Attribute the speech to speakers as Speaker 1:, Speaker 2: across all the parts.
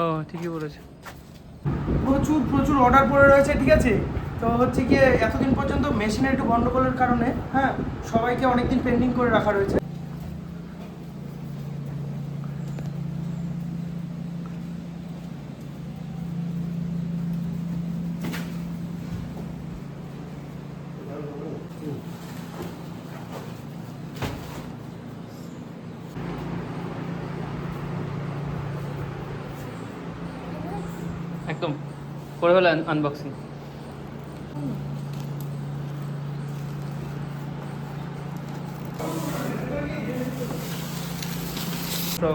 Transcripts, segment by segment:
Speaker 1: ও ঠিকই বলেছে।
Speaker 2: প্রচুর প্রচুর অর্ডার পড়ে রয়েছে, ঠিক আছে? তো হচ্ছে গিয়ে এতদিন পর্যন্ত মেশিনের একটু গন্ডগোলের কারণে হ্যাঁ সবাইকে অনেকদিন পেন্ডিং করে রাখা রয়েছে।
Speaker 1: একদম করে ফেলে আনবক্সিং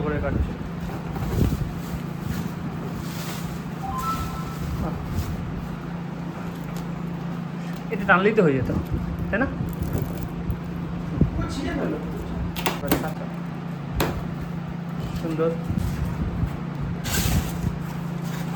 Speaker 1: করে কাটছে। এটা টানলেই তো হয়ে যেত তাই না? সুন্দর।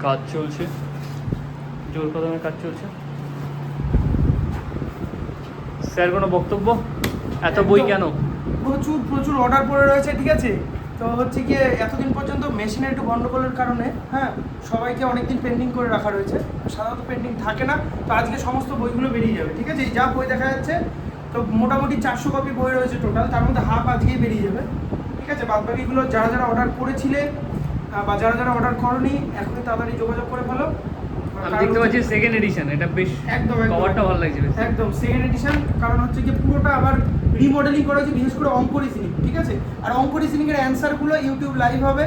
Speaker 1: কাজ চলছে। জোর কদমে কাজ চলছে। স্যার কোনো বক্তব্য? এত বই কেন?
Speaker 2: প্রচুর প্রচুর অর্ডার পড়ে রয়েছে ঠিক আছে? তো হচ্ছে গিয়ে এতদিন পর্যন্ত মেশিনের একটু গন্ডগোলের কারণে হ্যাঁ সবাইকে অনেকদিন পেন্ডিং করে রাখা রয়েছে। সাধারণত পেন্ডিং থাকে না তো আজকে সমস্ত বইগুলো বেরিয়ে যাবে ঠিক আছে? এই যা বই দেখা যাচ্ছে তো মোটামুটি চারশো কপি বই রয়েছে টোটাল তার মধ্যে হাফ আজকেই বেরিয়ে যাবে ঠিক আছে? বাদবাকিগুলো যারা যারা অর্ডার করেছিলে আহ, বা যারা যারা অর্ডার করনি এখনই তাড়াতাড়ি যোগাযোগ করে ফেলো।
Speaker 1: আমি দেখতে পাচ্ছি সেকেন্ড এডিশন এটা বেশ
Speaker 2: একদম
Speaker 1: কভারটা ভালো লাগছে বেশ।
Speaker 2: একদম সেকেন্ড এডিশন কারণ হচ্ছে যে পুরোটা আবার রিমডেলিং করা হয়েছে বিশেষ করে অঙ্ক রিসিনিং ঠিক আছে? আর অঙ্ক রিসিনিং এর অ্যান্সারগুলো ইউটিউব লাইভ হবে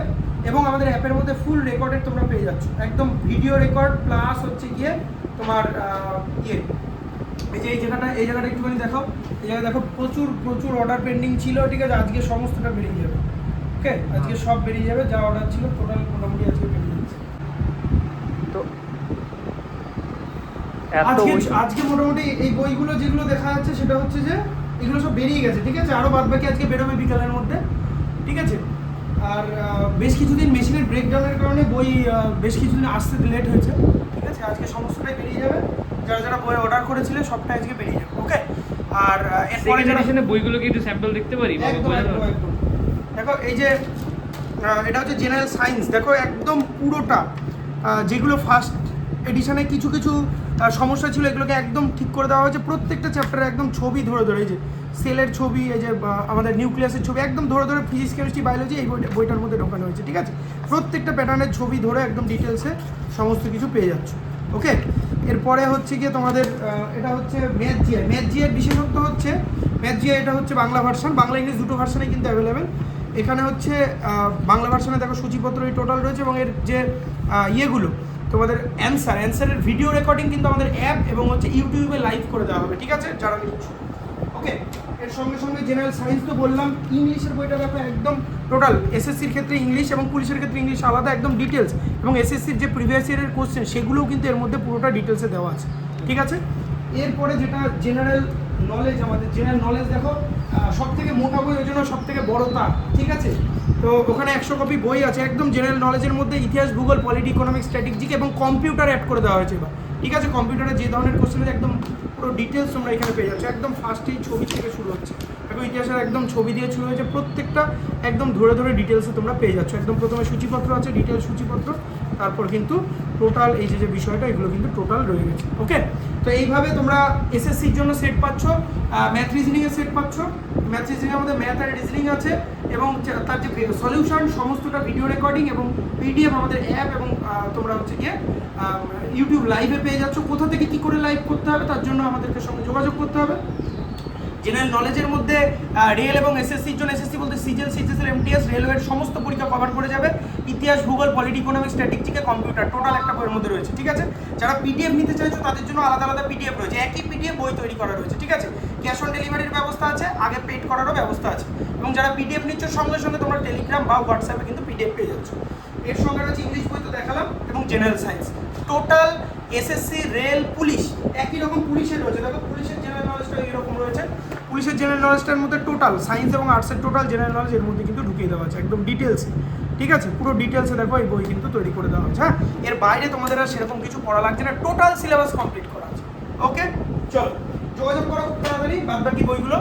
Speaker 2: এবং আমাদের অ্যাপের মধ্যে ফুল রেকর্ডেড তোমরা পেয়ে যাচ্ছ। একদম ভিডিও রেকর্ড প্লাস হচ্ছে গিয়ে তোমার ইয়ে। এই যে এই জায়গাটা এই জায়গাটা একটুখানি দেখো এই জায়গায় দেখো প্রচুর প্রচুর অর্ডার পেন্ডিং ছিল ঠিক আছে? আজকে সমস্তটা বেরিয়ে যাবে। ওকে আজকে সব বেরিয়ে যাবে যা অর্ডার ছিল টোটাল মোটামুটি আজকে বেরিয়ে যাচ্ছে।
Speaker 1: তো
Speaker 2: আজকে আজকে মোটামুটি এই বইগুলো যেগুলো দেখা যাচ্ছে সেটা হচ্ছে যে এগুলো সব বেরিয়ে গেছে ঠিক আছে? আরও বাদ বাকি আজকে বেরোবে বিকালের মধ্যে ঠিক আছে? আর বেশ কিছুদিন মেশিনের ব্রেকডাউনের কারণে বই বেশ কিছুদিন আসতে লেট হয়েছে ঠিক আছে? আজকে সমস্তটাই বেরিয়ে যাবে। যারা যারা বই অর্ডার করেছিলে সবটাই আজকে বেরিয়ে যাবে ওকে? আর এরপরে যারা
Speaker 1: এডিশনে বইগুলো কি একটু স্যাম্পল দেখতে পারি?
Speaker 2: একদম? একদম। দেখো, এই যে এটা হচ্ছে জেনারেল সায়েন্স দেখো, একদম পুরোটা যেগুলো ফার্স্ট এডিশনে কিছু কিছু সমস্যা ছিল, এগুলোকে একদম ঠিক করে দেওয়া হয়েছে। প্রত্যেকটা চ্যাপ্টারে একদম ছবি ধরে ধরে, এই যে সেলের ছবি, এই যে আমাদের নিউক্লিয়াসের ছবি, একদম ধরে ধরে ফিজিক্স কেমিস্ট্রি বায়োলজি এই বইটা, বইটার মধ্যে ঢোকানো হয়েছে, ঠিক আছে? প্রত্যেকটা প্যাটার্নের ছবি ধরে একদম ডিটেলসে সমস্ত কিছু পেয়ে যাচ্ছ ওকে এরপরে হচ্ছে গিয়ে তোমাদের এটা হচ্ছে ম্যাথ জিআই ম্যাথ জিআই বিশেষত্ব হচ্ছে ম্যাথ জিআই এটা হচ্ছে বাংলা ভার্সন বাংলা, ইংলিশ দুটো ভার্সনে কিন্তু অ্যাভেলেবেল এখানে হচ্ছে বাংলা ভার্সনে দেখো সূচিপত্র এই টোটাল রয়েছে এবং এর যে ইয়েগুলো, তোমাদের অ্যান্সার অ্যান্সারের ভিডিও রেকর্ডিং কিন্তু আমাদের অ্যাপ এবং হচ্ছে ইউটিউবে লাইভ করে দেওয়া হবে, ঠিক আছে? যারা ওকে এর সঙ্গে সঙ্গে জেনারেল সায়েন্স তো বললাম ইংলিশের বইটা দেখো একদম টোটাল এসএসসির ক্ষেত্রে ইংলিশ এবং পুলিশের ক্ষেত্রে ইংলিশ আলাদা একদম ডিটেলস এবং এসএসসির যে প্রিভিয়াস ইয়ারের কোশ্চেন সেগুলোও কিন্তু এর মধ্যে পুরোটা ডিটেলসে দেওয়া আছে, ঠিক আছে? এরপরে যেটা জেনারেল নলেজ আমাদের জেনারেল নলেজ দেখো সব থেকে মোটা বই ওই জন্য সব থেকে বড় তার, ঠিক আছে? তো ওখানে একশো কপি বই আছে, একদম জেনারেল নলেজের মধ্যে ইতিহাস, ভূগোল পলিটি ইকোনমিক স্ট্র্যাটেজিক এবং কম্পিউটার অ্যাড করে দেওয়া হয়েছে এবার। ঠিক আছে কম্পিউটারে যে ধরনের কোশ্চেন একদম পুরো ডিটেলস তোমরা এখানে পেয়ে যাচ্ছ, একদম ফার্স্টেই ছবি থেকে শুরু হচ্ছে। দেখো ইতিহাসের একদম ছবি দিয়ে শুরু হয়েছে, প্রত্যেকটা একদম ধরে ধরে ডিটেলসে তোমরা পেয়ে যাচ্ছ। একদম প্রথমে সূচিপত্র আছে ডিটেল সূচিপত্র, তারপর কিন্তু টোটাল এই যে যে বিষয়টা, এগুলো কিন্তু টোটাল রয়ে গেছে। ওকে তো এইভাবে তোমরা এসএসসির জন্য সেট পাচ্ছ ম্যাথ রিজনিংয়ের সেট পাচ্ছ। ম্যাথ রিজনিংয়ের মধ্যে ম্যাথ আর রিজনিং আছে এবং তার যে সলিউশন সমস্তটা ভিডিও রেকর্ডিং এবং পিডিএফ আমাদের অ্যাপ এবং তোমরা হচ্ছে গিয়ে ইউটিউব লাইভে পেয়ে যাচ্ছ। কোথা থেকে কি করে লাইভ করতে হবে, তার জন্য আমাদেরকে সঙ্গে যোগাযোগ করতে হবে। জেনারেল নলেজের মধ্যে রেল এবং এসএসসির জন্য এসএসসি বলতে সিজিএল সিজিএল এমটিএস রেলওয়ের সমস্ত পরীক্ষা কভার করে যাবে। ইতিহাস, ভূগোল পলিটি ইকোনমিক স্ট্যাটিস্টিকে কম্পিউটার টোটাল একটা বইয়ের মধ্যে রয়েছে, ঠিক আছে? যারা পিডিএফ নিতে চাইছো, তাদের জন্য আলাদা আলাদা পিডিএফ রয়েছে। একই পিডিএফ বই তৈরি করা রয়েছে, ঠিক আছে? ক্যাশ অন ডেলিভারির ব্যবস্থা আছে, আগে পেড করারও ব্যবস্থা আছে। এবং যারা পিডিএফ নিচ্ছ, সঙ্গে সঙ্গে তোমরা টেলিগ্রাম বা হোয়াটসঅ্যাপে কিন্তু পিডিএফ পেয়ে যাচ্ছ। এর সঙ্গে রয়েছে ইংলিশ বই তো দেখালাম, এবং general science total SSC rail police, একই রকম পুলিশের রয়েছে। দেখো, পুলিশের জেনারেল নলেজটা এইরকম রয়েছে। পুলিশের জেনারেল নলেজটার মধ্যে টোটাল সায়েন্স এবং আর্টসের টোটাল জেনারেল নলেজ এর মধ্যে কিন্তু ঢুকিয়ে দেওয়া আছে, একদম ডিটেলসে ঠিক আছে? পুরো ডিটেলসে দেখো এই বই কিন্তু তৈরি করে দেওয়া হয়েছে হ্যাঁ? এর বাইরে তোমাদের আর সেরকম কিছু পড়া লাগছে না টোটাল সিলেবাস কমপ্লিট করা আছে। ওকে চলো, যোগাযোগ করো খুব তাড়াতাড়ি বাদ বাকি বইগুলো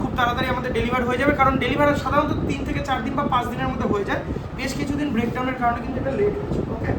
Speaker 2: খুব তাড়াতাড়ি আমাদের ডেলিভার হয়ে যাবে, কারণ ডেলিভার সাধারণত তিন থেকে চার দিন বা পাঁচ দিনের মধ্যে হয়ে যায়। বেশ কিছুদিন ব্রেকডাউনের কারণে কিন্তু এটা লেট হচ্ছে ওকে